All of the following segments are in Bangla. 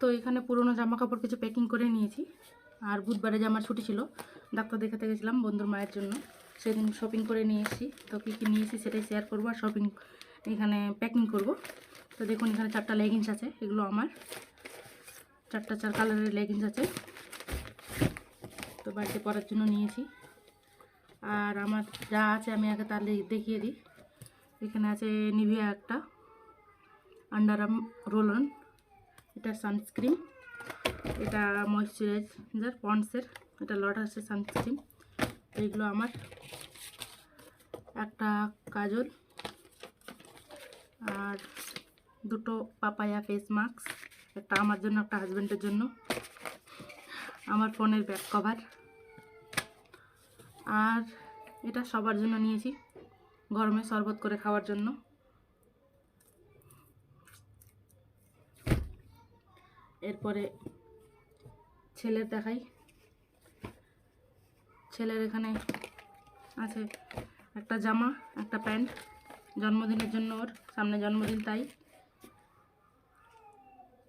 তো এখানে পুরনো জামা কাপড় কিছু প্যাকিং করে নিয়েছি। আর বুধবারে যে আমার ছুটি ছিল, ডাক্তার দেখাতে গেছিলাম বন্ধুর মায়ের জন্য। সেদিন শপিং করে নিয়ে এসেছি। তো কী কী নিয়েছি সেটাই শেয়ার করব আর শপিং এখানে প্যাকিং করব। তো দেখুন এখানে চারটা লেগিংস আছে, এগুলো আমার। চারটা, চার কালারের লেগিংস আছে। তো বাড়িতে পরার জন্য নিয়েছি। আর আমার যা আছে আমি আগে তাহলে দেখিয়ে দিই। এখানে আছে নিভিয়া একটা আন্ডারাম রোলন এটা সানস্ক্রিন এটা ময়শ্চারাইজার পন্ডসের এটা লটাসের সানস্ক্রিন এইগুলো আমার। একটা কাজল আর দুটো পাপায়া ফেস মাস্ক একটা আমার জন্য, একটা হাজব্যান্ডের জন্য। আমার ফোনের ব্যাক কভার আর এটা সবার জন্য নিয়েছি, গরমে শরবত করে খাওয়ার জন্য। এরপরে ছেলের দেখাই। ছেলের এখানে আছে একটা জামা, একটা প্যান্ট। জন্মদিনের জন্য ওর, সামনে জন্মদিন তাই।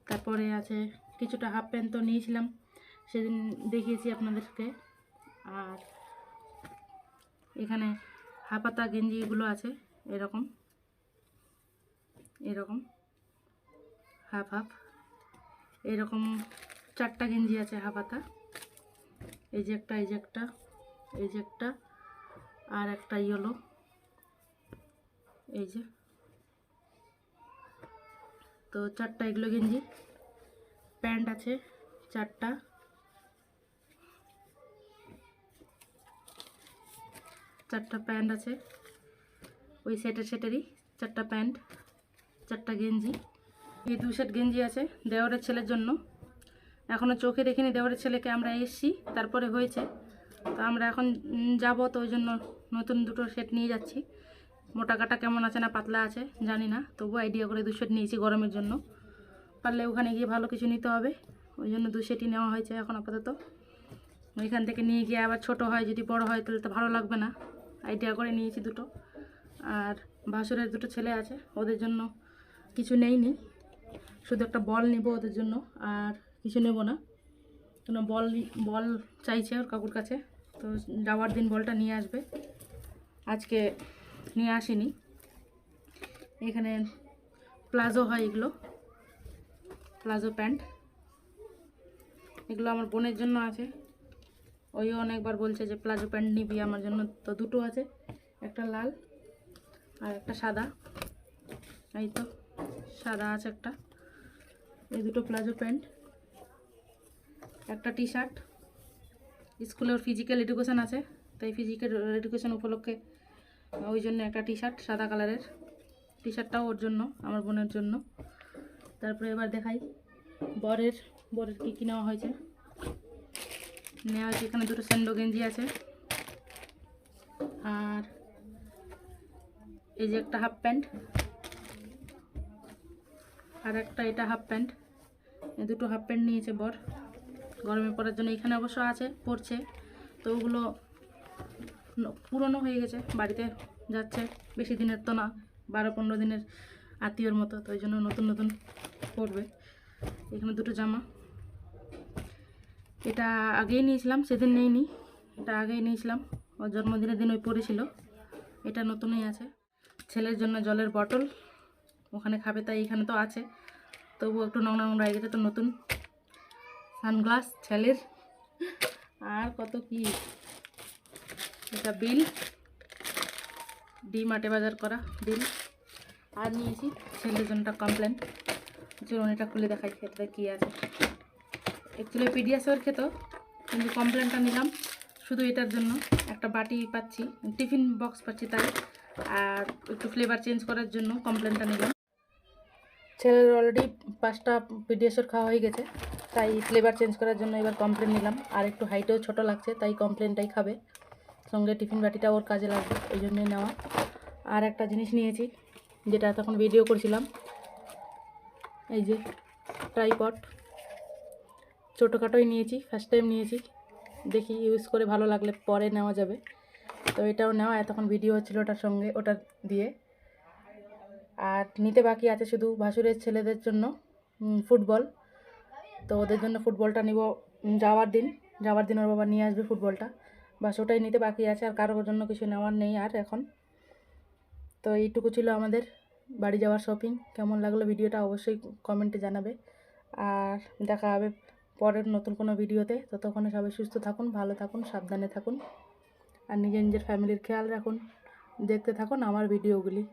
তারপরে আছে কিছুটা হাফ প্যান্ট তো নিয়েছিলাম, সেদিন দেখিয়েছি আপনাদেরকে। আর এখানে হাফাতা গেঞ্জিগুলো আছে, এরকম। এরকম। Half half. এরকম চারটা গেঞ্জি আছে হাফাতা। এই যে একটা, এই যে একটা, এই যে একটা, আর একটা ইয়েলো এই যে। তো চারটা এগুলো গেঞ্জি। প্যান্ট আছে চারটা। চারটা প্যান্ট আছে। ওই সেটের সেটেরই চারটা প্যান্ট, চারটা গেঞ্জি। এই দু সেট গেঞ্জি আছে দেওয়ারের ছেলের জন্য। এখনও চোখে দেখিনি দেওয়ারের ছেলেকে আমরা এসছি, তারপরে হয়েছে। তো আমরা এখন যাব, তো ওই জন্য নতুন দুটো সেট নিয়ে যাচ্ছি। মোটা কাটা কেমন আছে না পাতলা আছে জানি না তবু আইডিয়া করে দু সেট নিয়েছি গরমের জন্য। পারলে ওখানে গিয়ে ভালো কিছু নিতে হবে, ওই জন্য দু সেটই নেওয়া হয়েছে এখন আপাতত। ওইখান থেকে নিয়ে গিয়ে আবার ছোট হয়, যদি বড় হয় তাহলে তো ভালো লাগবে না। আইডিয়া করে নিয়েছি দুটো। আর ভাসুরের দুটো ছেলে আছে, ওদের জন্য কিছু নেইনি। শুধু একটা বল নেব ওদের জন্য, আর কিছু নেব না। কেন বল বল চাইছে ওর কাকুর কাছে, তো যাওয়ার দিন বলটা নিয়ে আসবে। আজকে নিয়ে আসিনি। এখানে প্লাজো হয় এগুলো, প্লাজো প্যান্ট। এগুলো আমার বোনের জন্য আছে। ওইও অনেকবার বলছে যে প্লাজো প্যান্ট নিবি আমার জন্য, তো দুটো আছে, একটা লাল আর একটা সাদা। এই তো। সাদা আছে একটা। এই দুটো প্লাজো প্যান্ট। একটা টি শার্ট স্কুলে ওর ফিজিক্যাল এডুকেশান আছে, তাই ফিজিক্যাল এডুকেশান উপলক্ষে, ওই জন্য একটা টি শার্ট সাদা কালারের। টি শার্টটাও ওর জন্য, আমার বোনের জন্য। তারপরে এবার দেখাই, বরের বরের কী কী নেওয়া হয়েছে। নেওয়া হয়েছে এখানে দুটো স্যান্ডো গেঞ্জি আছে। আর এই যে একটা হাফ প্যান্ট। আর একটা এটা হাফ প্যান্ট এই দুটো হাফ প্যান্ট নিয়েছে বর। গরমে পরার জন্য এখানে অবশ্য আছে পরছে তো ওগুলো পুরনো হয়ে গেছে, বাড়িতে যাচ্ছে। বেশি দিনের তো না, বারো পনেরো দিনের আত্মীয়র মতো, তো ওই জন্য নতুন নতুন পরবে। এখানে দুটো জামা। এটা আগেই নিয়েছিলাম, সেদিন নেইনি। এটা আগেই নিয়েছিলাম। ওর জন্মদিনের দিন ওই পরেছিল। এটা নতুনই আছে। ছেলের জন্য জলের বটল ওখানে খাবে, তাই এখানে তো আছে। তবু একটু নোংরা নোংরা হয়ে গেছে তো নতুন সানগ্লাস, ছেলের। আর কত কি? এটা বিল। ডি মাটে বাজার করা বিল। আর নিয়েছি ছেলের জন্য একটা কমপ্লেন। চলুন এটা খুলে দেখাই এটাতে কী আছে। অ্যাকচুয়ালি পিডিয়াসের খেত, কিন্তু কমপ্লেনটা নিলাম। শুধু এটার জন্য। একটা বাটি পাচ্ছি, টিফিন বক্স পাচ্ছি তাই। আর একটু ফ্লেভার চেঞ্জ করার জন্য কমপ্লেনটা নিলাম। ছেলের অলরেডি পাঁচটা পিডিয়াসের খাওয়া হয়ে গেছে, তাই ফ্লেভার চেঞ্জ করার জন্য এবার কমপ্লেন নিলাম। আর একটু হাইটেও ছোট লাগছে, তাই কমপ্লেনটাই খাবে। সঙ্গে টিফিন বাটিটা ওর কাজে লাগবে এই জন্যই নেওয়া। আর একটা জিনিস নিয়েছি, যেটা তখন ভিডিও করছিলাম। এই যে ট্রাইপড ছোটোখাটোই নিয়েছি ফার্স্ট টাইম নিয়েছি। দেখি ইউজ করে ভালো লাগলে পরে নেওয়া যাবে। তো এটাও নেওয়া, এতক্ষণ ভিডিও হচ্ছিল ওটার সঙ্গে, ওটা দিয়ে। আর নিতে বাকি আছে শুধু ভাসুরের ছেলেদের জন্য ফুটবল। তো ওদের জন্য ফুটবলটা নিব যাওয়ার দিন। যাওয়ার দিন ওর বাবা নিয়ে আসবে ফুটবলটা। বাস ওটাই নিতে বাকি আছে, আর কারোর জন্য কিছু নেওয়ার নেই আর এখন। তো এইটুকু ছিল আমাদের বাড়ি যাওয়ার শপিং। কেমন লাগল ভিডিওটা অবশ্যই কমেন্টে জানাবে। আর দেখা হবে পরের নতুন কোনো ভিডিওতে। ততক্ষণে সবাই সুস্থ থাকুন, ভালো থাকুন, সাবধানে থাকুন। আর নিজের নিজের ফ্যামিলির খেয়াল রাখুন। দেখতে থাকুন আমার ভিডিওগুলি।